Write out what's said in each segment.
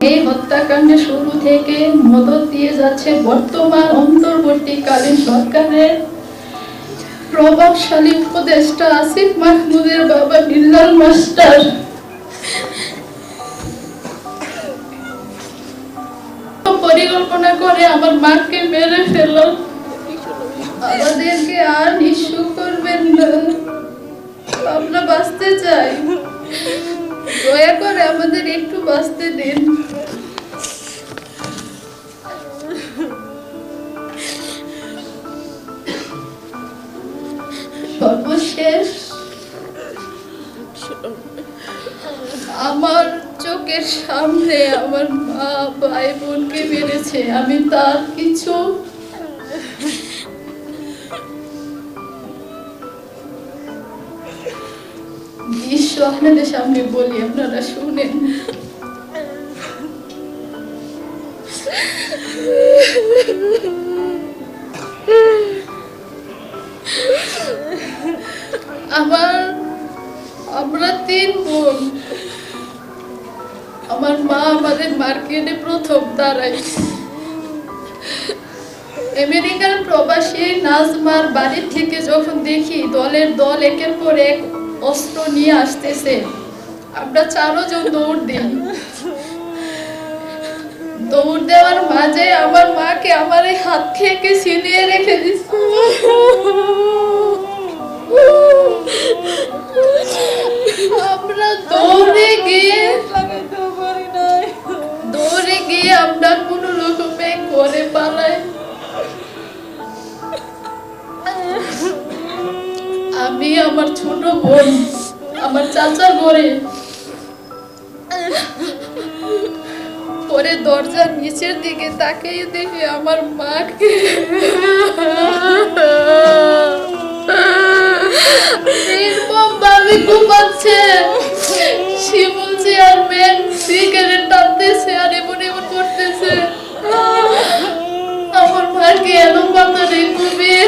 এই হত্যাকাণ্ডে শুরু থেকে মদত দিয়ে যাচ্ছে বর্তমান অন্তর্বর্তীকালীন সরকারের প্রভাবশালী উপদেষ্টা আসিফ মাহমুদের বাবা বিল্লাল মাস্টার। পরিকল্পনা করে আমার মাকে মেরে ফেল আমাদেরকে আর নিঃস্ব করবেন না। আমরা বাঁচতে চাই। দয়া করে আমাদের একটু বাঁচতে দিন। সর্বশেষ, আমার চোখের সামনে আমার মা ভাই বোনকে মেরেছে। আমি তার কিছু আপনাদের সামনে বলি, আপনারা শুনেন। আমার, আমরা তিন বোন। আমার মা আমাদের মার্কেটে প্রথম দাঁড়ায়। আমেরিকার প্রবাসী নাজমার বাড়ি থেকে যখন দেখি দলের দল একের পর এক অস্ত্র নিয়ে আসতেছে। আমরা চারোজন দৌড় দিই। দৌড় দেওয়ার মাঝে আমার মাকে আমার এই হাত থেকে ছিনিয়ে রেখে দিচ্ছে আমরা দৌড়ে গিয়ে দৌড়ে গিয়ে আমরা কোনো রকমে করে পালাই। আমি আমার ছোট বোন, আমার চাচার ঘরে। পরে দরজার নিচের দিকে তাকিয়ে দেখি আমার মাকে। নির্মম ভাবে ঘুমাচ্ছে। শিমুল চেয়ারম্যান সিগারেট টানতেছে আর এমন এমন করতেছে। আমার মাকে এলো পাতারে ঘুমিয়ে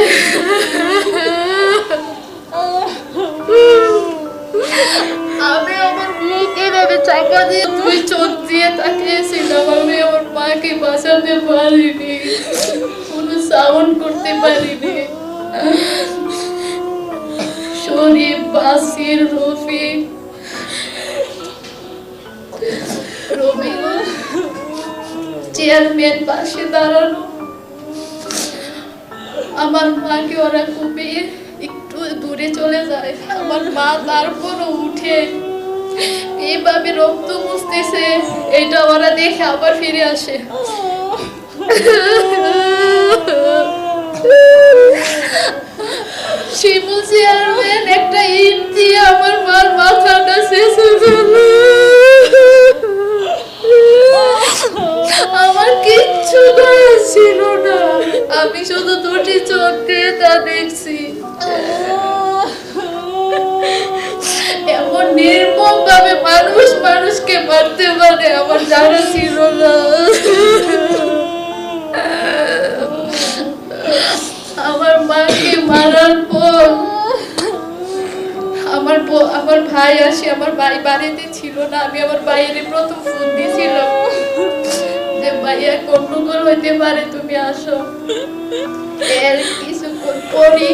পারিনি, কোনো সাউন্ড করতে পারিনি। শরীফ বাসির রবিউল চেয়ারম্যান পাশে দাঁড়ানো আমার মাকে ওরা কুপিয়ে একটু দূরে চলে যায়। আমার মা তারপরও উঠে। এইভাবে রক্ত মুছতেছে এটা ওরা দেখে আবার ফিরে আসে। শিমুল চেয়ারম্যান একটা ইট দিয়ে আমার মার মাথাটা শেষে ফেলল। আমার কিচ্ছু ছিল না। আমি শুধু দুটি চোখ দেখছি। এমন নির্মম মানুষ মানুষকে মারতে পারে, আমার জানা ছিল না। আমার মাকে মারার পর আমার আমার ভাই আসে, আমার ভাই বাড়িতে ছিল না, আমি আমার বাইরে প্রথম ফোন দিয়েছিলাম যে, ভাইয়া, গন্ডগোল হইতে পারে, তুমি আসো। এর কিছুক্ষণ পরই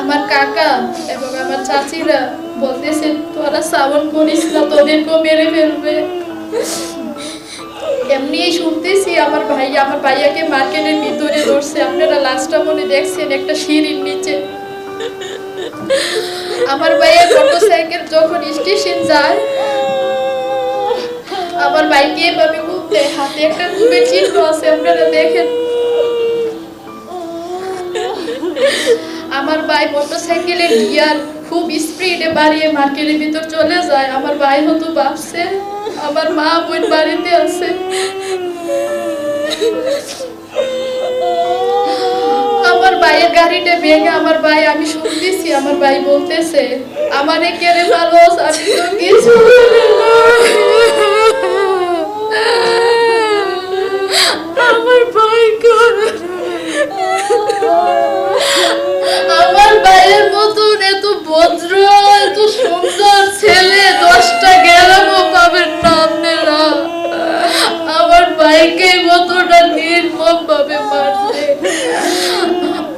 আমার কাকা এবং আমার চাচিরা বলতেছে, তোরা শ্রাবণ করিস না, তোদেরকেও মেরে ফেলবে। এমনি শুনতেছি আমার ভাই, আমার ভাইয়াকে মার্কেটের ভিতরে ধরছে। আপনারা লাস্টটা মনে দেখছেন একটা সিঁড়ির নিচে। আমার ভাইয়া মোটরসাইকেল যখন স্টেশন যায়, আমার ভাইকে এভাবে ঘুরতে, হাতে একটা ঘুমের চিহ্ন আছে, আপনারা দেখেন। আমার ভাই মোটরসাইকেলে গিয়ার খুব স্পিডে বাড়িয়ে মার্কেটের ভিতর চলে যায়। আমার ভাই হতো ভাবছে আমার মা বোন বাড়িতে আছে। আমার ভাইয়ের গাড়িটা ভেঙে আমার ভাই, আমি শুনতেছি আমার ভাই বলতেছে, আমারে কেড়ে ভালো আমি তো কিছু আমার ভাই আমার ভাইয়ের মতন এত ভদ্র নির্মম ভাবে মারছে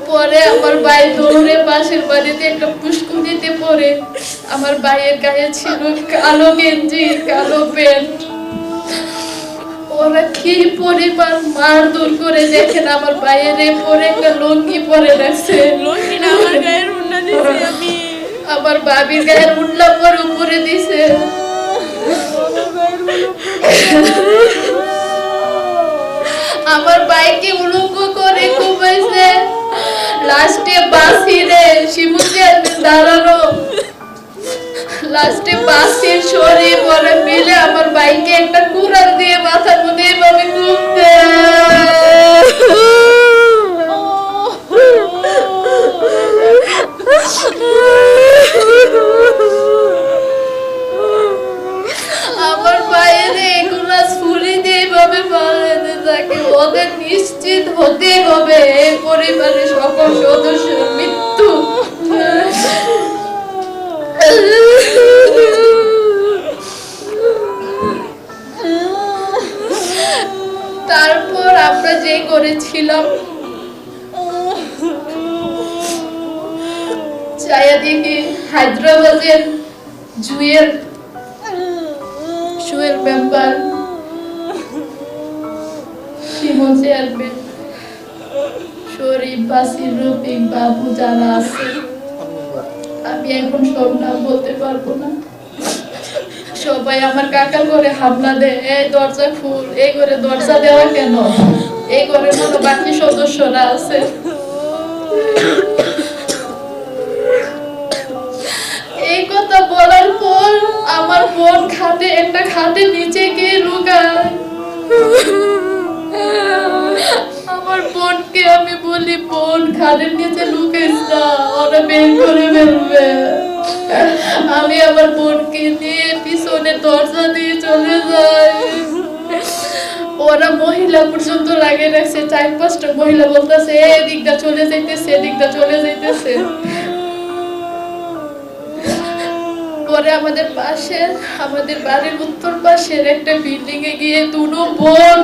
পরে আমার ভাই দৌড়ে পাশের বাড়িতে একটা পুষ্কুনিতে পরে আমার ভাইয়ের গায়ে ছিল কালো গেঞ্জি কালো প্যান্ট। ওরা কি পরিমাণ মার দূর করে দেখেন আমার বাইরে পরে একটা লঙ্গি পরে রাখছে লঙ্গি আমার গায়ের উন্না আমার বাবির গায়ের উন্না পরে উপরে দিছে। বাইকে উলঙ্গ করে ঘুমাইছে। লাস্টে বাসি রে শিমুকে দাঁড়ানো লাস্টে বাসির শরীর পরে মিলে আমার বাইকে একটা কুড়াল দিয়ে মাথার মধ্যে এভাবে ঘুমতে আমার বাইরে এগুলা ছুরি দিয়ে এভাবে পালাতে ওদের নিশ্চিত হতে হবে। পরিবারের সকল সদস্যের মৃত্যু। তারপর আমরা যে করেছিলাম চায়া হায়দ্রাবাদের জুয়ের সুয়ের মেম্বার শিমন চেয়ারম্যান শরীফ, বাসির, রফিক, বাবু যারা আছে, আমি এখন সব নাম বলতে পারব না। সবাই আমার কাকা করে হামলা দেয়। এই দরজা খুল এই করে দরজা দেওয়া কেন? এই করে মতো বাকি সদস্যরা আছে? এই কথা বলার পর আমার বোন খাটে, একটা খাটে নিচে গিয়ে লুকায়। আমার বোনকে আমি বলি, বোন খাটের নিচে লুকাইস না, ওরা বের করে ফেলবে। আমি আমার বোনকে নিয়ে পিছনে দরজা দিয়ে চলে যাই। ওরা মহিলা পর্যন্ত লাগে রাখছে, চার পাঁচটা মহিলা বলতেছে এদিকটা চলে যাইতেছে এদিকটা চলে যাইতেছে। পরে আমাদের পাশে আমাদের বাড়ির উত্তর পাশের একটা বিল্ডিং এ গিয়ে দুটো বোন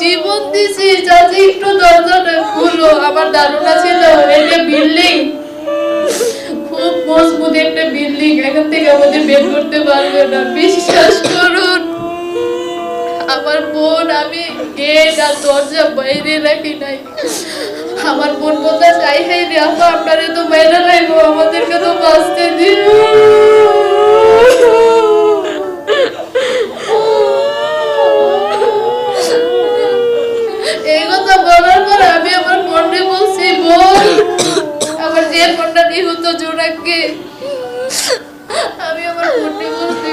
জীবন দিছি চাচি একটু দরজাটা খুলো। আমার ধারণা ছিল এটা বিল্ডিং খুব মজবুত একটা বিল্ডিং এখান থেকে আমাদের বের করতে পারবে না। বিশ্বাস করুন, আমার বোন, আমি গেট আর দরজা বাইরে রাখি নাই। আমার বোন বলতে চাই হাই রে আপা, আপনারে তো বাইরে রাখব আমাদেরকে তো বাঁচতে দিন। বোন আমার যে বোনটা নিহত জোড়াকে আমি আমার বোনকে বলছি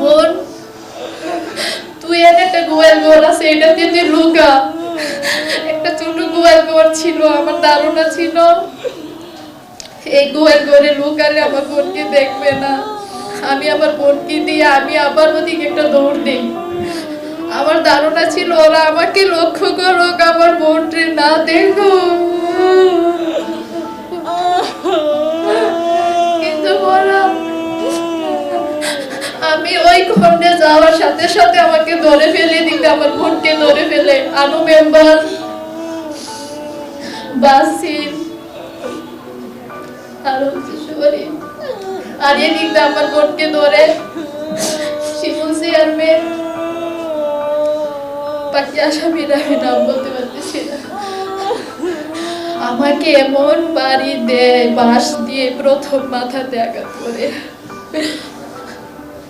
বোন, তুই এর একটা গোয়াল ঘর আছে, এটা দিয়ে তুই লুকা। একটা ছোট গোয়াল ঘর ছিল, আমার ধারণা ছিল। এই গোয়াল ঘরে লুকালে আমার বোনকে দেখবে না। আমি আমার বোনকে দিয়ে আমি আবার ওদিকে একটা দৌড় দিই। আমার ধারণা ছিল ওরা আমাকে লক্ষ্য করুক, আমার বোনকে না দেখো কিন্তু ওরা আমি ওই খন্ডে যাওয়ার সাথে সাথে আমাকে ধরে ফেলে দিতে আমার বোনকে ধরে ফেলে। আনু মেম্বার, বাসির, আর আর এদিক আমার বোনকে ধরে। শিমুল চেয়ারম্যান বাকি আসামিরা আমি নাম বলতে পারতেছি না। আমাকে এমন বাড়ি দেয়, বাঁশ দিয়ে প্রথম মাথাতে আঘাত করে।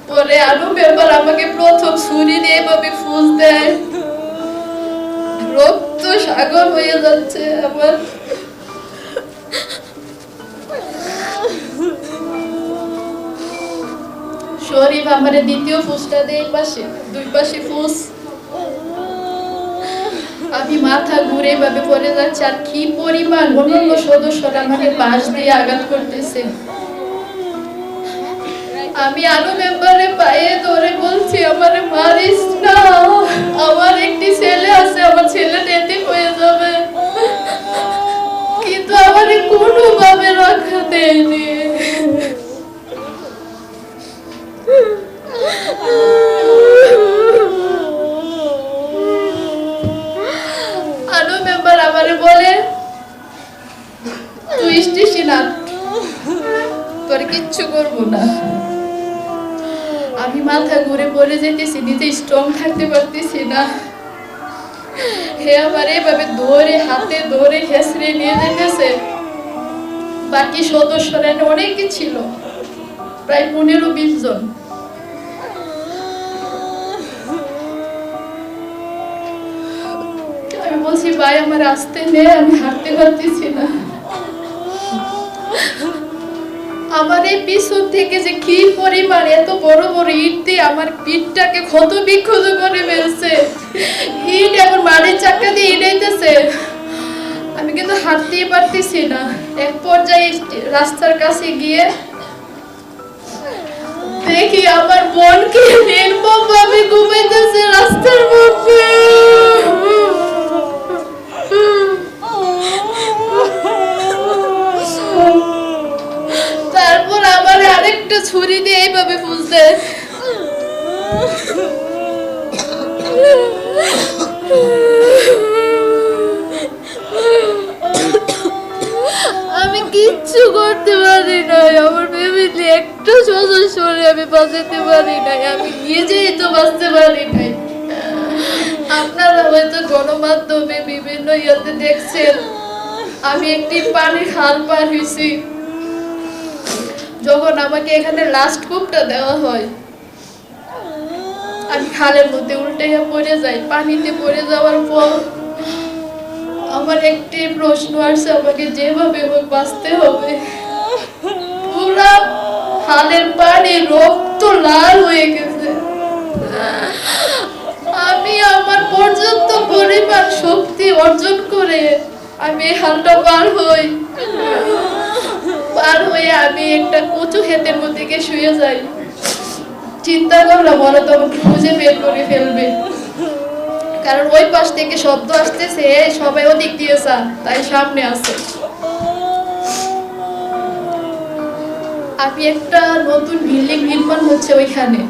পরে আলু মেম্বার আমাকে প্রথম ছুরি দিয়ে এভাবে ফুস দেয়। রক্ত সাগর হয়ে যাচ্ছে আমার। শরীফ আমার দ্বিতীয় ফুসটা দেয় পাশে, দুই পাশে ফুস। আমি মাথা ঘুরে ভাবে পড়ে যাচ্ছে আর কি পরিমাণ অন্যান্য সদস্যরা আমাকে পাশ দিয়ে আঘাত করতেছে। আমি আরও মেম্বারে পায়ে ধরে বলছি, আমারে মারিস না। আমার একটি ছেলে আছে, আমার ছেলে এতে হয়ে যাবে। কিন্তু আমারে কোনোভাবে রক্ষা দেয়নি। তুই স্টেশন তোর কিচ্ছু করব না। আমি মাথা ঘুরে পড়ে যেতেছি, নিজে স্ট্রং থাকতে পারতেছি না। হে আমার এভাবে ধরে, হাতে ধরে হেসড়ে নিয়ে যেতেছে। বাকি সদস্যরা অনেকে ছিল, প্রায় পনেরো বিশ জন। আমি বলছি, ভাই, আমার আসতে নেই, আমি হাঁটতে পারতেছি না। আমার এই পিছন থেকে যে কি পরিমাণ এত বড় বড় ইট দিয়ে আমার পিঠটাকে ক্ষত বিক্ষত করে ফেলছে। ইট আমার মাটির চাকা দিয়ে ইটাইতেছে আমি কিন্তু হাঁটতেই পারতেছি না। এক পর্যায়ে রাস্তার কাছে গিয়ে দেখি আমার বোনকে নির্মম ভাবে ঘুমাইতেছে রাস্তার মধ্যে। আরেকটা ছুরি দিয়ে এইভাবে ফুলতে। আমি কিচ্ছু করতে পারি নাই। আমার ফ্যামিলি একটা সদস্যরে আমি বাঁচাতে পারি নাই। আমি নিজেই তো বাঁচতে পারি নাই। আপনারা হয়তো গণমাধ্যমে বিভিন্ন ইয়েতে দেখছেন, আমি একটি পানির খাল পার হয়েছি। যখন আমাকে এখানে লাস্ট কূপটা দেওয়া হয়, আমি খালের মধ্যে উল্টে পড়ে যাই, পানিতে পড়ে যাওয়ার পর আমার একটি প্রশ্ন আসছে, আমাকে যেভাবে হোক বাঁচতে হবে। খালের পানি রক্ত লাল হয়ে গেছে। আমি আমার পর্যাপ্ত পরিমাণ শক্তি অর্জন করে আমি হালটা পার হই। পার হয়ে আমি একটা কচু ক্ষেতের মধ্যে গিয়ে শুয়ে যাই। চিন্তা করলাম, ওরা তো আমাকে খুঁজে বের করে ফেলবে। কারণ ওই পাশ থেকে শব্দ আসতেছে সবাই ওদিক দিয়ে যা তাই সামনে আছে। আমি একটা নতুন বিল্ডিং নির্মাণ হচ্ছে ওইখানে,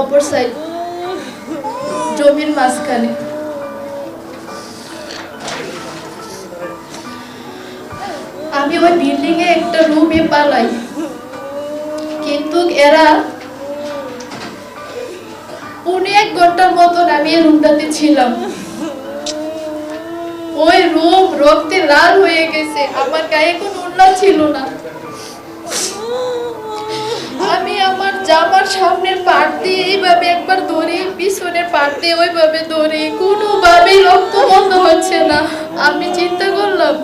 অপর সাইড জমির মাঝখানে। আমি ওই বিল্ডিং এ একটা রুমে পালাই। কিন্তু এরা পৌনে এক ঘণ্টার মতন আমি এই রুমটাতে ছিলাম। ওই রুম রক্তে লাল হয়ে গেছে, আমার গায়ে কোনো উন্না ছিল না। আমি আমার জামার সামনের পাট দিয়ে এইভাবে একবার ধরি, পিছনের পাট দিয়ে ওইভাবে ধরি, কোনোভাবেই রক্ত বন্ধ হচ্ছে না। আমি চিন্তা করলাম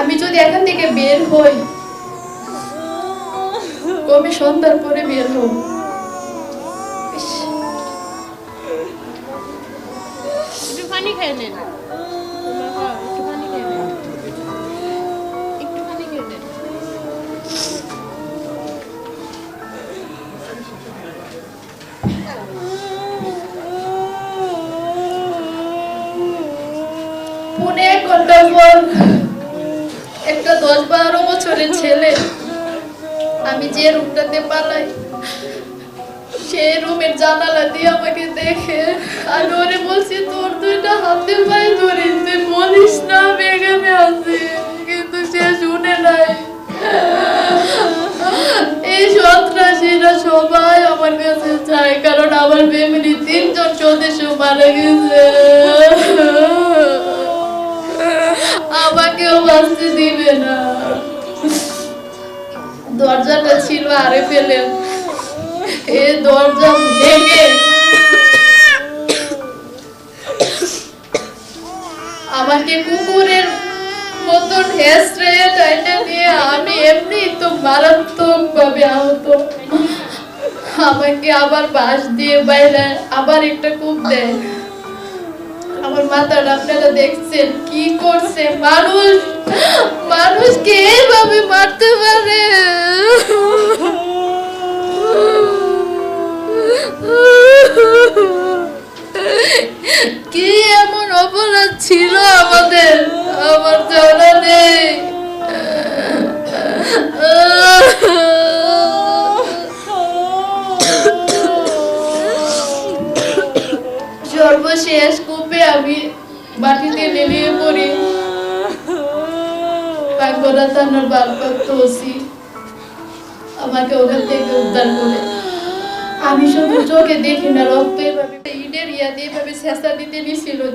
আমি যদি এখান থেকে বের হই কমে সন্ধ্যার পরে বের হব। নেন দশ বারো বছরের ছেলে। আমি যে রুমটাতে পালাই সেই রুমের জানালা দিয়ে আমাকে দেখে, আর ওরে বলছি, তোর দুইটা হাতে পায়ে ধরি তুই বলিস না আমি এখানে কিন্তু সে শুনে নাই। এই সন্ত্রাসীরা সবাই আমার কাছে চায়, কারণ আমার ফ্যামিলি তিনজন সদস্য মারা গেছে। বাঁচতে দিবে না। দরজাটা ছিল আরে ফেলেন এ দরজা ভেঙে। আমাকে কুকুরের মতন আমি এমনি তো মারাত্মক ভাবে আহত। আমাকে আবার বাঁশ দিয়ে বাইরে আবার একটা কূপ দেয়। আমার মাথাটা আপনারা দেখছেন কি করছে? মানুষ, মানুষকে এইভাবে মারতে পারে। কি এমন অপরাধ ছিল আমাদের? আমার জানা নেই। সর্বশেষ কূপে আমি মাটিতে নেমে পড়ি। ওসি আমাকে ওখান থেকে উদ্ধার করে। আমি চোখে দেখি না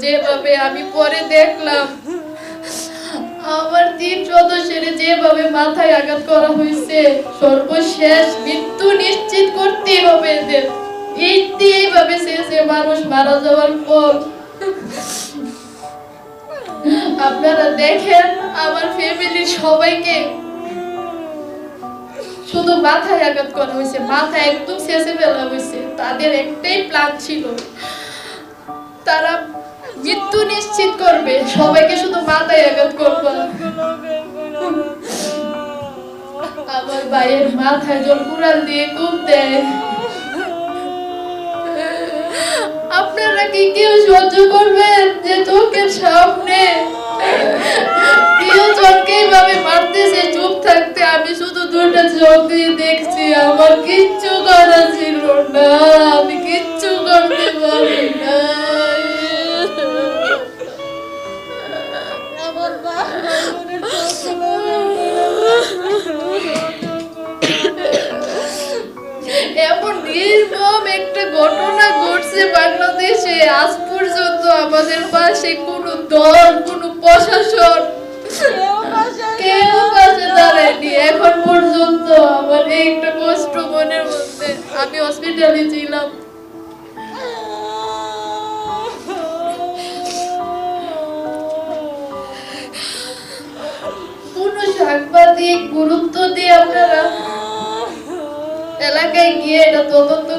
যেভাবে আমার যেভাবে মাথায় আঘাত করা হয়েছে, সর্বশেষ মৃত্যু নিশ্চিত করতেই হবে শেষে মানুষ মারা যাওয়ার পর আপনারা দেখেন, আমার ফ্যামিলির সবাইকে শুধু মাথায় আঘাত করা হয়েছে, মাথা একদম শেষে ফেলা হয়েছে। তাদের একটাই প্ল্যান ছিল, তারা মৃত্যু নিশ্চিত করবে, সবাইকে শুধু মাথায় আঘাত করবে। আমার ভাইয়ের মাথায় জল কুড়াল দিয়ে কুপ দেয় আপনারা কি কেউ সহ্য করবেন যে চোখের সামনে? মারতেছে, চুপ থাকতে। আমি শুধু চোখ দিয়ে দেখছি, আমার কিচ্ছু করা ছিল না, আমি কিচ্ছু করতে পারি না। বাংলাদেশে আজ পর্যন্ত আমাদের পাশে কোনো দল, কোনো প্রশাসন কেউ পাশে দাঁড়ায়নি। এখন পর্যন্ত আমার একটা কষ্ট মনের মধ্যে আমি হসপিটালে ছিলাম। কোনো সাংবাদিক গুরুত্ব দিয়ে আপনারা এলাকায় গিয়ে এটা তদন্ত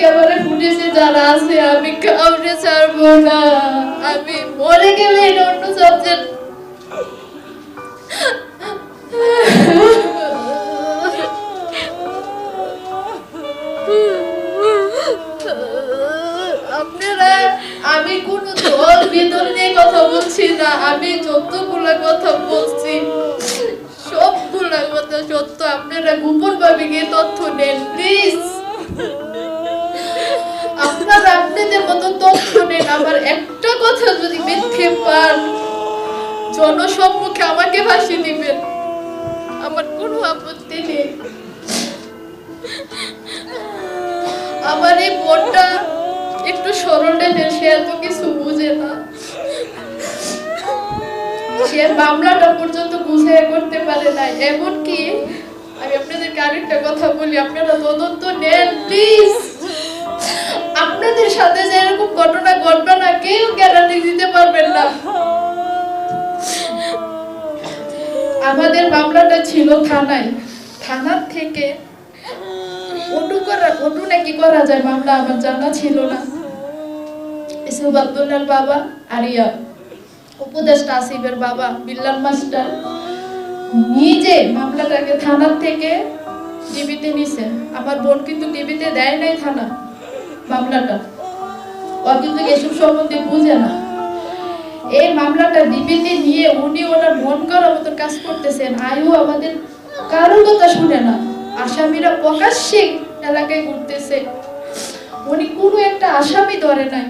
ক্যামেরা ফুটেছে যারা আছে, আমি কাউরে ছাড়বো না। আমি মরে গেলে এটা অন্য সাবজেক্ট আপনারা, আমি কোন দল বিদল নিয়ে কথা বলছি না, আমি যতগুলা কথা বলছি, সবগুলা কথা সত্য। আপনারা গোপন ভাবে গিয়ে তথ্য নেন প্লিজ আপনারা আপনাদের মতো তথ্য নেন আমার একটা কথা যদি মিথ্যে পান, জনসম্মুখে আমাকে ভাসি দিবেন। আমার কোনো আপত্তি নেই। আমার এই বোনটা একটু সরল টাইপের সে এত কিছু বুঝে না। সে মামলাটা পর্যন্ত বুঝে করতে পারে না। এমনকি আমি আপনাদেরকে আরেকটা কথা বলি, আপনারা তদন্ত নেন, প্লিজ। আপনাদের সাথে যে এরকম ঘটনা ঘটবে না, কেউ গ্যারান্টি দিতে পারবেন না। আমাদের মামলাটা ছিল থানায়। থানার থেকে অটু করা অটু নাকি করা যায়, মামলা আমার জানা ছিল না। ইসুফ আব্দুল্লার বাবা, আরিয়া, উপদেষ্টা আসিফের বাবা, বিল্লাল মাস্টার, নিজে মামলাটাকে থানার থেকে টিভিতে নিছে। আমার বোন কিন্তু টিভিতে দেয় নাই থানা। মামলাটা। ও কিন্তু এসব সম্বন্ধে বুঝে না। এই মামলাটা দিবিতে নিয়ে উনি ওনার মন করার মতো কাজ করতেছেন। আয়ু আমাদের কারও কথা শুনে না। আসামিরা প্রকাশ্যে এলাকায় ঘুরতেছে। উনি কোনো একটা আসামি ধরে নাই।